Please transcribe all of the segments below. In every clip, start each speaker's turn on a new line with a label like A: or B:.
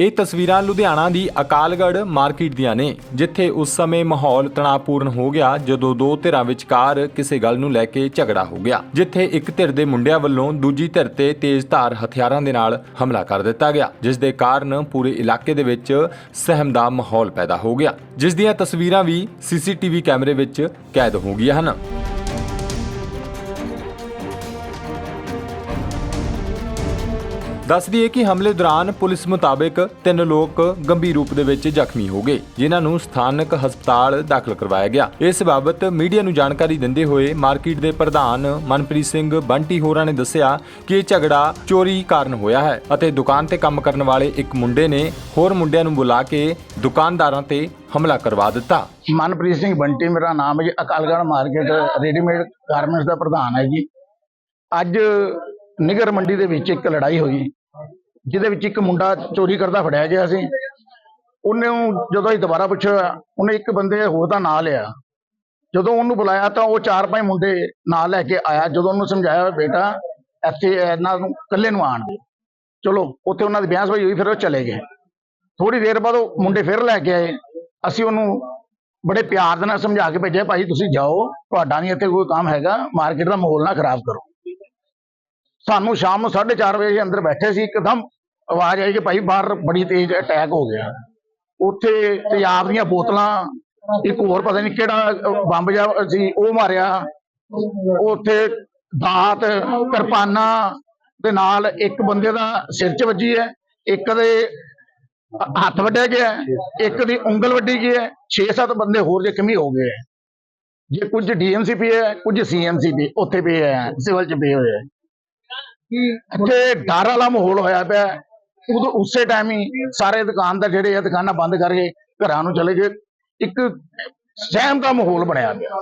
A: ਇਹ ਤਸਵੀਰਾਂ ਲੁਧਿਆਣਾ ਦੀ ਅਕਾਲਗੜ੍ਹ ਮਾਰਕੀਟ ਦੀਆਂ ਨੇ, ਜਿੱਥੇ ਉਸ ਸਮੇਂ ਮਾਹੌਲ ਤਣਾਅਪੂਰਨ ਹੋ ਗਿਆ ਜਦੋਂ ਦੋ ਧਿਰਾਂ ਵਿਚਕਾਰ ਕਿਸੇ ਗੱਲ ਨੂੰ ਲੈ ਕੇ ਝਗੜਾ ਹੋ ਗਿਆ, ਜਿੱਥੇ ਇੱਕ ਧਿਰ ਦੇ ਮੁੰਡਿਆਂ ਵੱਲੋਂ ਦੂਜੀ ਧਿਰ ਤੇ ਤੇਜ਼ਧਾਰ ਹਥਿਆਰਾਂ ਦੇ ਨਾਲ ਹਮਲਾ ਕਰ ਦਿੱਤਾ ਗਿਆ, ਜਿਸ ਦੇ ਕਾਰਨ ਪੂਰੇ ਇਲਾਕੇ ਦੇ ਵਿੱਚ ਸਹਿਮ ਦਾ ਮਾਹੌਲ ਪੈਦਾ ਹੋ ਗਿਆ। ਜਿਸ ਦੀਆਂ ਤਸਵੀਰਾਂ ਵੀ ਸੀਸੀਟੀਵੀ ਕੈਮਰੇ ਵਿੱਚ ਕੈਦ ਹੋ ਗਈਆਂ ਹਨ। ਦੱਸ ਦਈਏ ਕਿ ਹਮਲੇ ਦੌਰਾਨ ਪੁਲਿਸ ਮੁਤਾਬਕ ਤਿੰਨ ਲੋਕ ਗੰਭੀਰ ਰੂਪ ਦੇ ਵਿੱਚ ਜ਼ਖਮੀ ਹੋ ਗਏ, ਜਿਨ੍ਹਾਂ ਨੂੰ ਸਥਾਨਕ ਹਸਪਤਾਲ ਦਾਖਲ ਕਰਵਾਇਆ ਗਿਆ। ਇਸ ਬਾਬਤ ਮੀਡੀਆ ਨੂੰ ਜਾਣਕਾਰੀ ਦਿੰਦੇ ਹੋਏ ਮਾਰਕੀਟ ਦੇ ਪ੍ਰਧਾਨ ਮਨਪ੍ਰੀਤ ਸਿੰਘ ਬੰਟੀ ਹੋਰਾਂ ਨੇ ਦੱਸਿਆ ਕਿ ਇਹ ਝਗੜਾ ਚੋਰੀ ਕਾਰਨ ਹੋਇਆ ਹੈ ਅਤੇ ਦੁਕਾਨ ਤੇ ਕੰਮ ਕਰਨ ਵਾਲੇ ਇੱਕ ਮੁੰਡੇ ਨੇ ਹੋਰ ਮੁੰਡਿਆਂ ਨੂੰ ਬੁਲਾ ਕੇ ਦੁਕਾਨਦਾਰਾਂ ਤੇ ਹਮਲਾ ਕਰਵਾ ਦਿੱਤਾ।
B: ਮਨਪ੍ਰੀਤ ਸਿੰਘ ਬੰਟੀ ਮੇਰਾ ਨਾਮ ਹੈ ਜੀ, ਅਕਾਲਗੜ੍ਹ ਮਾਰਕੀਟ ਰੈਡੀਮੇਡ ਗਾਰਮੈਂਟਸ ਦਾ ਪ੍ਰਧਾਨ ਹੈ ਜੀ। ਅੱਜ ਨਿਗਰ ਮੰਡੀ ਦੇ ਵਿੱਚ ਇੱਕ ਲੜਾਈ ਹੋਈ, ਜਿਹਦੇ ਵਿੱਚ ਇੱਕ ਮੁੰਡਾ ਚੋਰੀ ਕਰਦਾ ਫੜਿਆ ਗਿਆ ਸੀ। ਉਹਨੇ ਜਦੋਂ ਅਸੀਂ ਦੁਬਾਰਾ ਪੁੱਛਿਆ, ਉਹਨੇ ਇੱਕ ਬੰਦੇ ਹੋਰ ਦਾ ਨਾਂ ਲਿਆ। ਜਦੋਂ ਉਹਨੂੰ ਬੁਲਾਇਆ ਤਾਂ ਉਹ ਚਾਰ ਪੰਜ ਮੁੰਡੇ ਨਾਲ ਲੈ ਕੇ ਆਇਆ, ਜਦੋਂ ਉਹਨੂੰ ਸਮਝਾਇਆ, ਬੇਟਾ, ਇੱਥੇ ਇਹਨਾਂ ਨੂੰ ਇਕੱਲੇ ਨੂੰ ਆਣ ਦੇ। ਚਲੋ, ਉੱਥੇ ਉਹਨਾਂ ਦੀ ਬਿਆਨਬਾਜ਼ੀ ਹੋਈ, ਫਿਰ ਉਹ ਚਲੇ ਗਏ। ਥੋੜੀ ਦੇਰ ਬਾਅਦ ਉਹ ਮੁੰਡੇ ਫਿਰ ਲੈ ਕੇ ਆਏ। ਅਸੀਂ ਉਹਨੂੰ ਬੜੇ ਪਿਆਰ ਦੇ ਨਾਲ ਸਮਝਾ ਕੇ ਭੇਜਿਆ, ਭਾਈ, ਤੁਸੀਂ ਜਾਓ, ਤੁਹਾਡਾ ਨਹੀਂ ਇੱਥੇ ਕੋਈ ਕੰਮ ਹੈਗਾ, ਮਾਰਕੀਟ ਦਾ ਮਾਹੌਲ ਨਾ ਖਰਾਬ ਕਰੋ। ਸਾਨੂੰ ਸ਼ਾਮ ਨੂੰ 4:30 ਵਜੇ ਅੰਦਰ ਬੈਠੇ ਸੀ, ਇੱਕਦਮ ਆਵਾਜ਼ ਆਈ ਕਿ ਭਾਈ ਬਾਹਰ ਬੜੀ ਤੇਜ਼ ਅਟੈਕ ਹੋ ਗਿਆ। ਉੱਥੇ ਤੇਜ਼ਾਬ ਦੀਆਂ ਬੋਤਲਾਂ, ਇੱਕ ਹੋਰ ਪਤਾ ਨਹੀਂ ਕਿਹੜਾ ਬੰਬ ਜਿਹਾ ਸੀ, ਉਹ ਮਾਰਿਆ। ਉੱਥੇ ਦਾਤ, ਕਿਰਪਾਨਾਂ ਦੇ ਨਾਲ ਇੱਕ ਬੰਦੇ ਦਾ ਸਿਰ 'ਚ ਵੱਜੀ ਹੈ, ਇੱਕ ਦੇ ਹੱਥ ਵੱਢਿਆ ਗਿਆ ਇੱਕ ਦੀ ਉਂਗਲ ਵੱਢੀ ਗਈ ਹੈ 6-7 ਬੰਦੇ ਹੋਰ ਜ਼ਖਮੀ ਹੋ ਗਏ ਹੈ। ਜੇ ਕੁਝ ਡੀਐਮਸੀ ਪਏ ਹੈ, ਕੁਝ ਸੀਐਮਸੀ ਪਏ ਉੱਥੇ ਪਏ ਹੈ, ਸਿਵਲ 'ਚ ਪਏ ਹੋਏ ਹੈ। ਇੱਥੇ ਡਰ ਵਾਲਾ ਮਾਹੌਲ ਹੋਇਆ ਪਿਆ। ਉਦੋਂ ਉਸੇ ਟਾਈਮ ਹੀ ਸਾਰੇ ਦੁਕਾਨਦਾਰ ਜਿਹੜੇ ਆ ਦੁਕਾਨਾਂ ਬੰਦ ਕਰਕੇ ਘਰਾਂ ਨੂੰ ਚਲੇ ਗਏ। ਇੱਕ ਸਹਿਮ ਦਾ ਮਾਹੌਲ ਬਣਿਆ ਪਿਆ।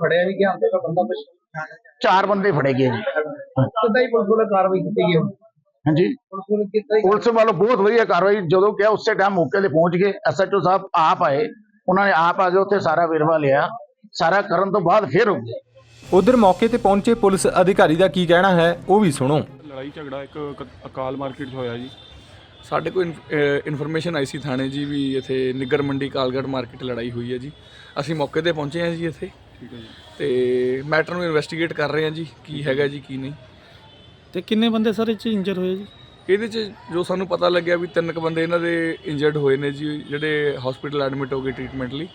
C: ਫੜਿਆ ਵੀ ਗਿਆ ਬੰਦਾ
B: ਚਾਰ ਬੰਦੇ ਫੜੇ ਗਏ ਜੀ।
C: ਕਿੱਦਾਂ ਹੀ ਪੁਲਿਸ ਵੱਲੋਂ ਕਾਰਵਾਈ ਕੀਤੀ ਗਈ?
B: ਹਾਂਜੀ। ਪੁਲਿਸ ਵੱਲੋਂ ਬਹੁਤ ਵਧੀਆ ਕਾਰਵਾਈ ਜਦੋਂ ਕਿਹਾ ਉਸੇ ਟਾਈਮ ਮੌਕੇ ਤੇ ਪਹੁੰਚ ਗਏ। ਐਸਐਚਓ ਸਾਹਿਬ ਆਪ ਆਏ। ਉਹਨਾਂ ਨੇ ਆਪ ਆ ਕੇ ਉੱਥੇ ਸਾਰਾ ਵੇਰਵਾ ਲਿਆ। ਸਾਰਾ ਕਰਨ ਤੋਂ ਬਾਅਦ ਫਿਰ ਹੋ ਗਿਆ
A: ਉਧਰ ਮੌਕੇ ਤੇ ਪਹੁੰਚੇ ਪੁਲਿਸ ਅਧਿਕਾਰੀ ਦਾ ਕੀ ਕਹਿਣਾ ਹੈ ਉਹ ਵੀ ਸੁਣੋ।
D: ਲੜਾਈ ਝਗੜਾ ਇੱਕ ਕ- ਅਕਾਲ ਮਾਰਕੀਟ 'ਚ ਹੋਇਆ ਜੀ।
E: ਸਾਡੇ ਕੋਲ ਇਨਫੋਰਮੇਸ਼ਨ ਆਈ ਸੀ ਥਾਣੇ ਜੀ ਵੀ ਇੱਥੇ ਨਿੱਗਰ ਮੰਡੀ ਕਾਲਗੜ੍ਹ ਮਾਰਕੀਟ ਲੜਾਈ ਹੋਈ ਹੈ ਜੀ। ਅਸੀਂ ਮੌਕੇ ਤੇ ਪਹੁੰਚੇ ਹਾਂ ਜੀ ਇੱਥੇ।
D: ਠੀਕ ਹੈ ਜੀ।
E: ਤੇ ਮੈਟਰ ਨੂੰ ਇਨਵੈਸਟੀਗੇਟ ਕਰ ਰਹੇ ਹਾਂ ਜੀ ਕੀ ਹੈਗਾ ਜੀ ਕੀ ਨਹੀਂ।
F: ਤੇ ਕਿੰਨੇ ਬੰਦੇ ਸਰ ਇਹ 'ਚ ਇੰਜਰ ਹੋਏ ਜੀ?
E: ਇਹਦੇ 'ਚ ਜੋ ਸਾਨੂੰ ਪਤਾ ਲੱਗਿਆ ਵੀ ਤਿੰਨ ਕੁ ਬੰਦੇ ਇਹਨਾਂ ਦੇ ਇੰਜਰਡ ਹੋਏ ਨੇ ਜੀ ਜਿਹੜੇ ਹਸਪੀਟਲ ਐਡਮਿਟ ਹੋ ਗਏ ਟ੍ਰੀਟਮੈਂਟ ਲਈ।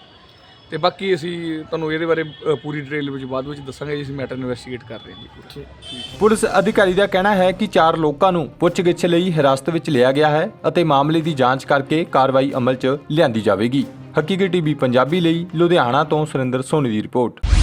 E: ਤੇ ਬਾਕੀ ਅਸੀਂ ਤੁਹਾਨੂੰ ਇਹਦੇ ਬਾਰੇ ਅ, ਪੂਰੀ ਡਿਟੇਲ ਵਿੱਚ ਬਾਅਦ ਵਿੱਚ ਦੱਸਾਂਗੇ ਜੀ ਅਸੀਂ ਮੈਟਰ ਇਨਵੈਸਟੀਗੇਟ ਕਰ ਰਹੇ ਹਾਂ ਜੀ ਪੂਰਾ।
A: ਪੁਲਿਸ ਅਧਿਕਾਰੀ ਦਾ ਕਹਿਣਾ ਹੈ ਕਿ ਚਾਰ ਲੋਕਾਂ ਨੂੰ ਪੁੱਛਗਿੱਛ ਲਈ ਹਿਰਾਸਤ ਵਿੱਚ ਲਿਆ ਗਿਆ ਹੈ ਅਤੇ ਮਾਮਲੇ ਦੀ ਜਾਂਚ ਕਰਕੇ ਕਾਰਵਾਈ ਅਮਲ 'ਚ ਲਿਆਂਦੀ ਜਾਵੇਗੀ। ਹਕੀਕੀ ਟੀਵੀ ਪੰਜਾਬੀ ਲਈ ਲੁਧਿਆਣਾ ਤੋਂ ਸੁਰਿੰਦਰ ਸੋਨੀ ਦੀ ਰਿਪੋਰਟ।